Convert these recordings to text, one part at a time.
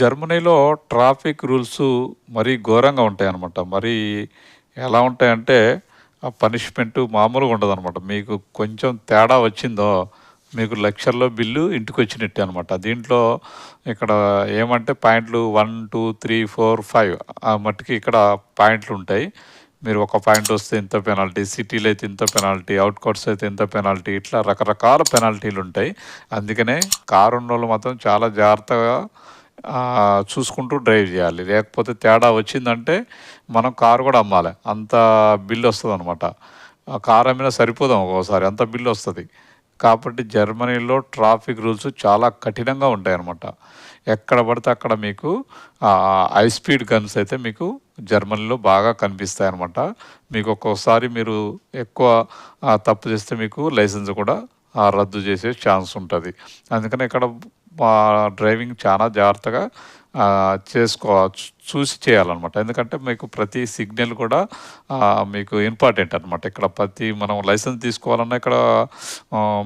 జర్మనీలో traffic rules మరీ ఘోరంగా ఉంటాయన్నమాట. మరీ ఎలా ఉంటాయంటే, ఆ పనిష్మెంట్ మామూలుగా ఉండదనమాట. మీకు కొంచెం తేడా వచ్చిందో, మీకు లక్షల్లో బిల్లు ఇంటికి వచ్చినట్టే అనమాట. దీంట్లో ఇక్కడ ఏమంటే పాయింట్లు 1, 2, 3, 4, 5 ఆ మట్టుకి ఇక్కడ పాయింట్లు ఉంటాయి మీరు ఒక పాయింట్ వస్తే ఇంత పెనాల్టీ, సిటీలో అయితే ఇంత పెనాల్టీ, ఔట్‌కట్స్ అయితే ఇంత పెనాల్టీ ఇట్లా రకరకాల పెనాల్టీలు ఉంటాయి అందుకనే కారు ఉన్న వాళ్ళు మాత్రం చాలా జాగ్రత్తగా చూసుకుంటూ డ్రైవ్ చేయాలి. లేకపోతే తేడా వచ్చిందంటే మనం కారు కూడా అమ్మాలి. అంత బిల్లు వస్తుంది ఆ కారు అమ్మినా సరిపోదాం ఒక్కోసారి. అంత బిల్లు వస్తుంది. కాబట్టి జర్మనీలో ట్రాఫిక్ రూల్స్ చాలా కఠినంగా ఉంటాయన్నమాట. ఎక్కడ పడితే అక్కడ మీకు హై స్పీడ్ గన్స్ అయితే మీకు జర్మనీలో బాగా కనిపిస్తాయనమాట. మీకు ఒక్కోసారి మీరు ఎక్కువ తప్పు చేస్తే మీకు లైసెన్స్ కూడా రద్దు చేసే ఛాన్స్ ఉంటుంది. అందుకని ఇక్కడ డ్రైవింగ్ చాలా జాగ్రత్తగా చేసుకోవచ్చు చేసుకో చూసి చేయాలన్నమాట ఎందుకంటే మీకు ప్రతి సిగ్నల్ కూడా మీకు ఇంపార్టెంట్ అనమాట. ఇక్కడ ప్రతి మనం లైసెన్స్ తీసుకోవాలన్నా ఇక్కడ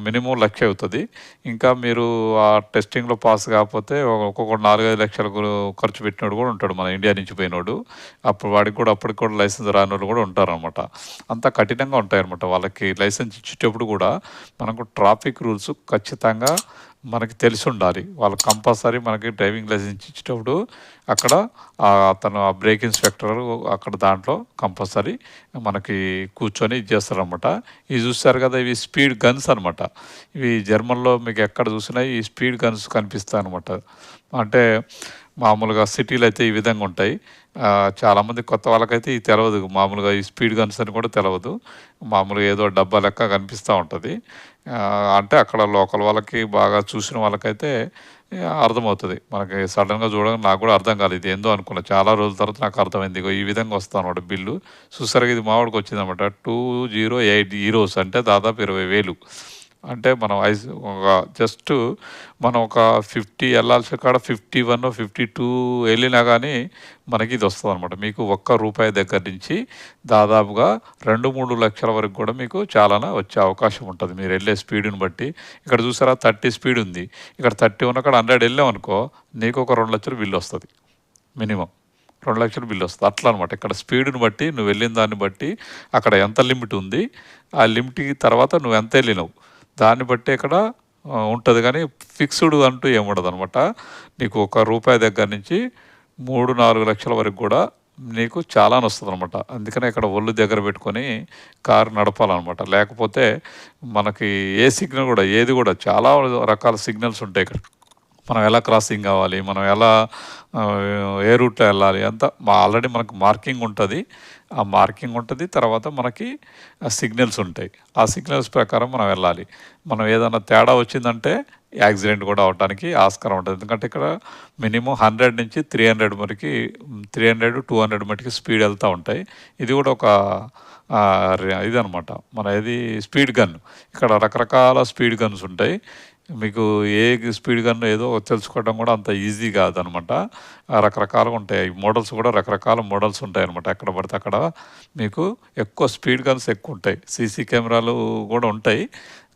మినిమం లక్ష అవుతుంది ఇంకా మీరు ఆ టెస్టింగ్‌లో పాస్ కాకపోతే ఒక్కొక్కడు 4, 5 లక్షలు ఖర్చు పెట్టినోడు కూడా ఉంటాడు. మన ఇండియా నుంచి పోయినోడు. అప్పుడు వాడికి కూడా అప్పటికి కూడా లైసెన్స్ రాని వాళ్ళు కూడా ఉంటారనమాట. అంత కఠినంగా ఉంటాయనమాట. వాళ్ళకి లైసెన్స్ ఇచ్చేటప్పుడు కూడా మనకు ట్రాఫిక్ రూల్స్ ఖచ్చితంగా మనకి తెలిసి ఉండాలి వాళ్ళు కంపల్సరీ మనకి డ్రైవింగ్ లైసెన్స్ ఇచ్చేటప్పుడు అక్కడ అతను ఆ బ్రేక్ ఇన్స్‌పెక్టర్ అక్కడ దాంట్లో కంపల్సరీ మనకి కూర్చొని ఇది చేస్తారనమాట. ఇవి చూస్తారు కదా! ఇవి స్పీడ్ గన్స్ అనమాట. ఇవి జర్మన్‌లో మీకు ఎక్కడ చూసినా ఈ స్పీడ్ గన్స్ కనిపిస్తాయి అనమాట అంటే మామూలుగా సిటీలు అయితే ఈ విధంగా ఉంటాయి. చాలామంది కొత్త వాళ్ళకైతే ఇది తెలవదు. మామూలుగా ఈ స్పీడ్ గన్స్ అని కూడా తెలవదు. మామూలుగా ఏదో డబ్బా లెక్క కనిపిస్తా ఉంటుంది అంటే అక్కడ లోకల్ వాళ్ళకి బాగా చూసిన వాళ్ళకైతే అర్థమవుతుంది మనకి సడన్గా చూడంగానే నాకు కూడా అర్థం కాలేదు. ఏందో అనుకున్నా. చాలా రోజుల తర్వాత నాకు అర్థమైంది. ఇగో ఈ విధంగా వస్తాను అనమాట బిల్లు. చూసారుగా ఇది మావాడికి వచ్చిందనమాట టూ జీరో ఎయిట్ జీరోస్ అంటే దాదాపు ఇరవై వేలు అంటే మనం ఐస్ ఒక జస్ట్ మనం ఒక ఫిఫ్టీ వెళ్ళాల్సిన కాడ ఫిఫ్టీ వన్ ఫిఫ్టీ టూ వెళ్ళినా కానీ మనకి ఇది వస్తుంది అనమాట మీకు ఒక్క రూపాయి దగ్గర నుంచి దాదాపుగా 2, 3 లక్షల వరకు కూడా మీకు చాలానే వచ్చే అవకాశం ఉంటుంది మీరు వెళ్ళే స్పీడ్‌ని బట్టి. ఇక్కడ చూసారా 30 స్పీడ్ ఉంది. ఇక్కడ 30 ఉన్న కాడ 100 ఎళ్ళామనుకో నీకు ఒక 2,00,000 బిల్లొస్తది. మినిమమ్. 2,00,000 బిల్లొస్తది. అట్లా అనమాట. ఇక్కడ స్పీడ్‌ని బట్టి నువ్వు వెళ్ళిన దాన్ని బట్టి అక్కడ ఎంత లిమిట్ ఉంది. ఆ లిమిట్‌కి తర్వాత నువ్వు ఎంత వెళ్ళినావు దాన్ని బట్టి ఇక్కడ ఉంటుంది కానీ ఫిక్స్‌డ్ అంటూ ఏముండదనమాట. నీకు ఒక రూపాయి దగ్గర నుంచి 3, 4 లక్షల వరకు కూడా నీకు చాలా వస్తుంది అనమాట అందుకనే ఇక్కడ ఒళ్ళు దగ్గర పెట్టుకొని కారు నడపాలనమాట. లేకపోతే మనకి ఏ సిగ్నల్ కూడా ఏది కూడా చాలా రకాల సిగ్నల్స్ ఉంటాయి ఇక్కడ. మనం ఎలా క్రాసింగ్ కావాలి, మనం ఎలా ఏ రూట్‌లో వెళ్ళాలి అంతా మా ఆల్రెడీ మనకు మార్కింగ్ ఉంటుంది ఆ మార్కింగ్ ఉంటుంది తర్వాత మనకి సిగ్నల్స్ ఉంటాయి. ఆ సిగ్నల్స్ ప్రకారం మనం వెళ్ళాలి. మనం ఏదైనా తేడా వచ్చిందంటే యాక్సిడెంట్ కూడా అవ్వటానికి ఆస్కారం ఉంటుంది ఎందుకంటే ఇక్కడ మినిమం హండ్రెడ్ నుంచి త్రీ హండ్రెడ్ మటుకి త్రీ హండ్రెడ్ టూ హండ్రెడ్ మటుకి స్పీడ్ వెళ్తూ ఉంటాయి. ఇది కూడా ఒక ర ఇదనమాట. మన ఇది స్పీడ్ గన్. ఇక్కడ రకరకాల స్పీడ్ గన్స్ ఉంటాయి. మీకు ఏ స్పీడ్ గన్ ఏదో తెలుసుకోవడం కూడా అంత ఈజీ కాదనమాట. రకరకాలుగా ఉంటాయి. మోడల్స్ కూడా రకరకాల మోడల్స్ ఉంటాయి అనమాట ఎక్కడ పడితే అక్కడ మీకు ఎక్కువ స్పీడ్ గన్స్ ఎక్కువ ఉంటాయి సీసీ కెమెరాలు కూడా ఉంటాయి.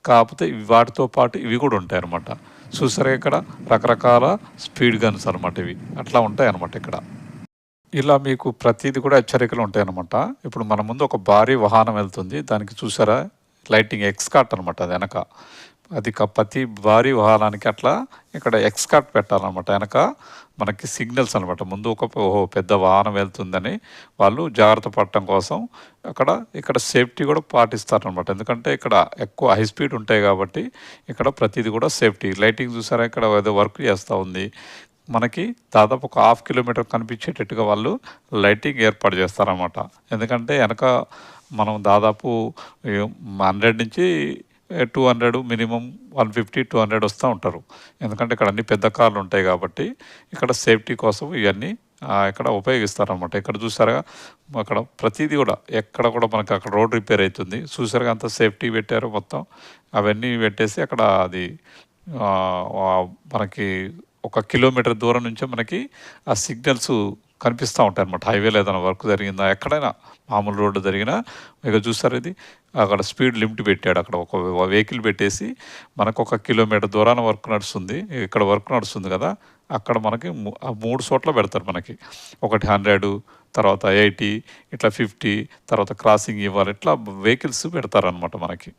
కాకపోతే వాటితో పాటు ఇవి కూడా ఉంటాయి అనమాట చూసారా ఇక్కడ రకరకాల స్పీడ్ గన్స్ అనమాట ఇవి. అట్లా ఉంటాయి అనమాట ఇక్కడ. ఇలా మీకు ప్రతిదీ కూడా హెచ్చరికలు ఉంటాయన్నమాట ఇప్పుడు మన ముందు ఒక భారీ వాహనం వెళ్తుంది. దానికి చూసారా లైటింగ్ ఎక్స్‌కాట్ అనమాట అది వెనక అది క ప్రతి భారీ వాహనానికి అట్లా ఇక్కడ ఎక్స్‌కాట్ పెట్టాలన్నమాట వెనక మనకి సిగ్నల్స్ అనమాట. ముందు ఒక ఓహో! పెద్ద వాహనం వెళ్తుందని వాళ్ళు జాగ్రత్త పడటం కోసం అక్కడ ఇక్కడ సేఫ్టీ కూడా పాటిస్తారనమాట. ఎందుకంటే ఇక్కడ ఎక్కువ హై స్పీడ్ ఉంటాయి కాబట్టి ఇక్కడ ప్రతిదీ కూడా సేఫ్టీ. లైటింగ్ చూసారా ఇక్కడ ఏదో వర్క్ చేస్తూ ఉంది. మనకి దాదాపు ఒక హాఫ్ కిలోమీటర్ కనిపించేటట్టుగా వాళ్ళు లైటింగ్ ఏర్పాటు చేస్తారన్నమాట ఎందుకంటే వెనక మనం దాదాపు హండ్రెడ్ నుంచి two hundred minimum one fifty two hundred వస్తూ ఉంటారు. ఎందుకంటే ఇక్కడ అన్ని పెద్ద కార్లు ఉంటాయి కాబట్టి ఇక్కడ సేఫ్టీ కోసం ఇవన్నీ ఇక్కడ ఉపయోగిస్తారనమాట. ఇక్కడ చూసారా అక్కడ ప్రతిదీ కూడా ఎక్కడ కూడా మనకి అక్కడ రోడ్ రిపేర్ అవుతుంది చూసారుగా అంత సేఫ్టీ పెట్టారు మొత్తం. అవన్నీ పెట్టేసి అక్కడ అది మనకి ఒక కిలోమీటర్ దూరం నుంచే మనకి ఆ సిగ్నల్స్ కనిపిస్తా ఉంటాయనమాట. హైవేలో ఏదైనా వర్క్ జరిగిందా ఎక్కడైనా మామూలు రోడ్డు జరిగినా ఇక చూస్తారు ఇది అక్కడ స్పీడ్ లిమిట్ పెట్టాడు. అక్కడ ఒక వెహికల్ పెట్టేసి మనకు ఒక కిలోమీటర్ దూరాన వర్క్ నడుస్తుంది. ఇక్కడ వర్క్ నడుస్తుంది కదా! అక్కడ మనకి ఆ మూడు చోట్ల పెడతారు మనకి ఒకటి హండ్రెడ్ తర్వాత ఎయిటీ ఇట్లా ఫిఫ్టీ తర్వాత క్రాసింగ్ ఇవ్వాలి ఇట్లా వెహికల్స్ పెడతారనమాట మనకి